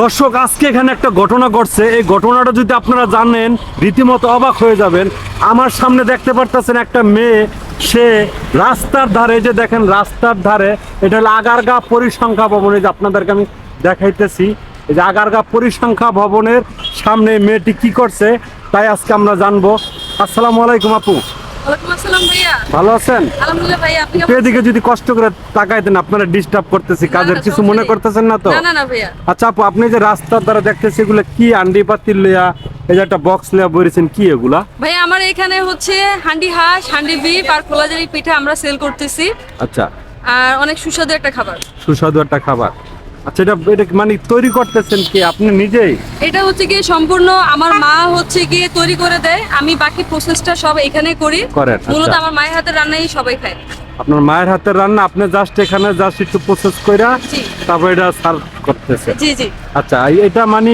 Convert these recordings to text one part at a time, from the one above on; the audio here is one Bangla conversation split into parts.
দর্শক, আজকে এখানে একটা ঘটনা ঘটছে। এই ঘটনাটা যদি আপনারা জানেন, রীতিমতো অবাক হয়ে যাবেন। আমার সামনে দেখতে পারতেছেন একটা মেয়ে, সে রাস্তার ধারে যে দেখেন রাস্তার ধারে, এটা হলো আগারগা পরিসংখ্যা ভবন। যে আপনাদেরকে আমি দেখাইতেছি, এই যে আগারগা পরিসংখ্যা ভবনের সামনে মেয়েটি কি করছে, তাই আজকে আমরা জানব। আসসালামু আলাইকুম আপু। ভালো আছেন? এদিকে যদি কষ্ট করে তাকাইতেন আপনারা ডিস্টার্ব করতেছি কাজের কিছু মনে করতেছেন না তো? আচ্ছা আপু আপনি যে রাস্তার দ্বারা দেখতেছি এগুলো কি আন্ডি পাতিল লইয়া এই যে একটা বক্স লইয়া বলেছেন কি এগুলা? ভাইয়া আমার এখানে হচ্ছে হান্ডি হাঁস হান্ডি বিফ আর খোলাজারি পিঠা আমরা সেল করতেছি। আচ্ছা। আর অনেক সুস্বাদু একটা খাবার। সুস্বাদু একটা খাবার। আচ্ছা এটা এটা মানে তৈরি করতেছেন কি আপনি নিজেই? এটা হচ্ছে গিয়ে সম্পূর্ণ আমার মা হচ্ছে গিয়ে তৈরি করে দেয়। আমি বাকি প্রসেসটা সব এখানে করি। করেন, মূলত আচ্ছা। আমার মায়ের হাতের রান্নাই সবাই খায়। আপনার মায়ের হাতের রান্না আপনি জাস্ট এখানে জাস্ট একটু প্রসেস কইরা জি। তারপর এটা সার্ভ করতেছে। জি জি। আচ্ছা এই- এটা মানে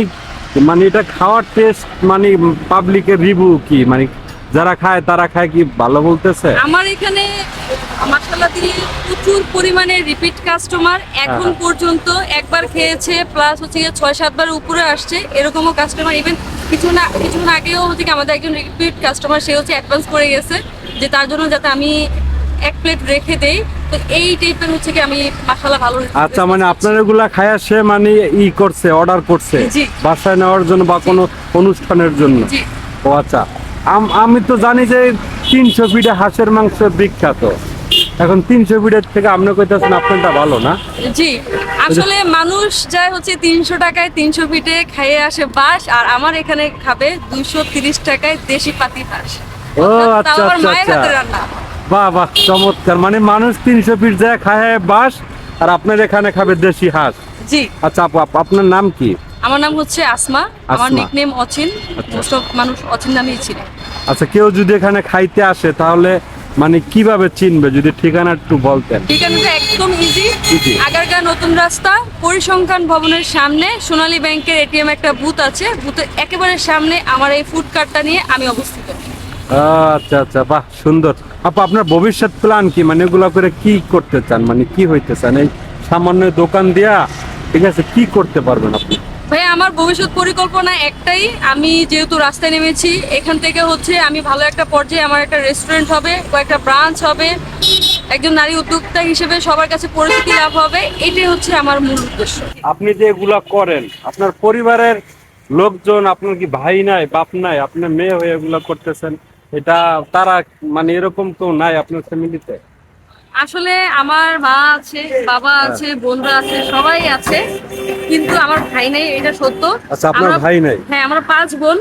মানে এটা খাওয়ার টেস্ট মানে পাবলিকের রিভিউ কি? মানে যারা খায় তারা খায় কি ভালো বলতেছে? আমার এখানে মাসাল্লাহ দিয়ে প্রচুর পরিমাণে রিপিট কাস্টমার এখন হ্যাঁ। পর্যন্ত একবার খেয়েছে প্লাস হচ্ছে ছয় সাতবার উপরে আসছে এরকমও কাস্টমার ইভেন কিছু না কিছুক্ষণ আগেও হচ্ছে কি আমাদের একজন রিপিট কাস্টমার সে হচ্ছে অ্যাডভান্স করে গেছে যে তার জন্য যাতে আমি এক প্লেট রেখে দেই। তো এই টাইপের হচ্ছে কি আমি মাসালা ভালো আচ্ছা মানে আপনার এগুলা খায়া সে মানে ই করছে অর্ডার করছে বাসায় নেওয়ার জন্য বা কোনো অনুষ্ঠানের জন্য? ও আচ্ছা। আম- তো জানি যে তিনশো পিঠে হাঁসের মাংস বিখ্যাত। এখন তিনশো পিঠের থেকে আপনি কইতেছেন আপনারটা ভালো না? জি আসলে মানুষ যায় হচ্ছে তিনশো টাকায় তিনশো ফিটে খাইয়ে আসে বাস আর আমার এখানে খাবে দুইশো তিরিশ টাকায় দেশি পাতি হাঁস ও আচ্ছা আচ্ছা আচ্ছা। বাহ বাহ চমৎকার। মানে মানুষ তিনশো পিঠ যায় খায় বাস আর আপনার এখানে খাবে দেশি হাঁস। জি। আচ্ছা আপু আপ- আপনার নাম কি? আমার নাম হচ্ছে আসমা। আমার। নিকনেম অচিন। আচ্ছা। মোস্ট অফ মানুষ অচিন নামেই চিনে। আচ্ছা কেউ যদি এখানে খাইতে আসে তাহলে মানে কীভাবে চিনবে? যদি ঠিকানা একটু বলতেন। ঠিকানাটা একদম ইজি। আগারগাঁ নতুন রাস্তা পরিসংখ্যান ভবনের সামনে সোনালী ব্যাংকের এটিএম একটা বুথ আছে। বুথের একেবারে সামনে আমার এই ফুড কার্টটা নিয়ে আমি অবস্থিত। আচ্ছা আচ্ছা বাহ সুন্দর। আপু আপনার ভবিষ্যৎ প্ল্যান কি? মানে এগুলো করে কি করতে চান? মানে কি হইতে চান? এই সামান্য দোকান দিয়া ঠিক আছে কি করতে পারবেন আপনি? ভাই আমার ভবিষ্যৎ পরিকল্পনা একটাই, আমি যেহেতু রাস্তায় নেমেছি, এখান থেকে হচ্ছে আমি ভালো একটা পর্যায়ে আমার একটা রেস্টুরেন্ট হবে, কয়েকটা ব্রাঞ্চ হবে, একজন নারী উদ্যোক্তা হিসেবে সবার কাছে পরিচিতি লাভ হবে, এটাই হচ্ছে আমার মূল উদ্দেশ্য। আপনি যে এগুলা করেন, আপনার পরিবারের লোকজন আপনার কি ভাই নাই, বাপ নাই, আপনার মেয়ে হয়ে এগুলা করতেছেন, এটা তারা মানে এরকম কেউ নাই আপনার ফ্যামিলিতে আসলে আমার মা আছে বাবা আছে বোনরা আছে সবাই আছে কিন্তু আমার ভাই নেই এটা সত্য। আচ্ছা আপনার ভাই নাই? হ্যাঁ আমরা পাঁচ বোন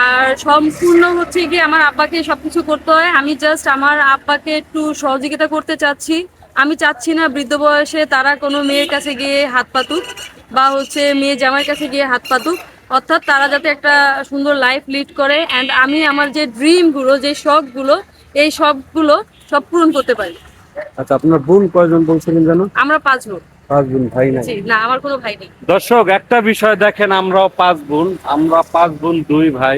আর সম্পূর্ণ হচ্ছে কি আমার আব্বাকে সবকিছু করতে হয়। আমি জাস্ট আমার আব্বাকে একটু সহযোগিতা করতে চাচ্ছি। আমি চাচ্ছি না বৃদ্ধ বয়সে তারা কোনো মেয়ের কাছে গিয়ে হাত পাতুক বা হচ্ছে মেয়ে জামাইয়ের কাছে গিয়ে হাত পাতুক। অর্থাৎ তারা যাতে একটা সুন্দর লাইফ লিড করে অ্যান্ড আমি আমার যে ড্রিমগুলো যে শখগুলো এই শখগুলো সব পূরণ করতে পারি। আচ্ছা আপনার বোন কয়জন বলছিলেন জানো আমরা পাঁচ বোন। পাঁচ বোন ভাই নাই। না আমার কোনো ভাই নেই। দর্শক একটা বিষয় দেখেন আমরাও পাঁচ বোন আমরা পাঁচ বোন দুই ভাই।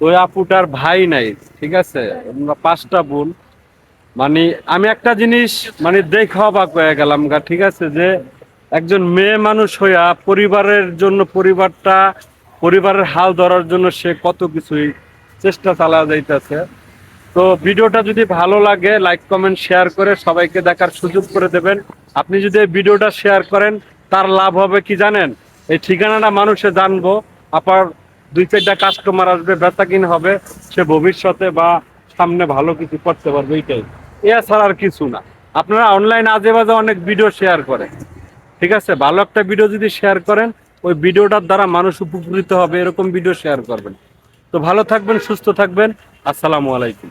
ওই আপুটার ভাই নাই ঠিক আছে? আমরা পাঁচটা বোন। মানে আমি একটা জিনিস মানে দেখে অবাক হয়ে গেলাম গা ঠিক আছে? যে একজন মেয়ে মানুষ হইয়া পরিবারের জন্য পরিবারটা পরিবারের হাল ধরার জন্য সে কত কিছুই চেষ্টা চালা যাইতেছে। তো ভিডিওটা যদি ভালো লাগে লাইক কমেন্ট শেয়ার করে সবাইকে দেখার সুযোগ করে দেবেন। আপনি যদি এই ভিডিওটা শেয়ার করেন, তার লাভ হবে কি জানেন? এই ঠিকানাটা মানুষে জানব। আবার দুই চারটা কাস্টমার আসবে বেচা কিন হবে, সে ভবিষ্যতে বা সামনে ভালো কিছু করতে পারবে, এইটাই। এছাড়া আর কিছু না। আপনারা অনলাইন আজে বাজে অনেক ভিডিও শেয়ার করেন। ঠিক আছে? ভালো একটা ভিডিও যদি শেয়ার করেন, ওই ভিডিওটার দ্বারা মানুষ উপকৃত হবে, এরকম ভিডিও শেয়ার করবেন। তো ভালো থাকবেন, সুস্থ থাকবেন। আসসালামু আলাইকুম।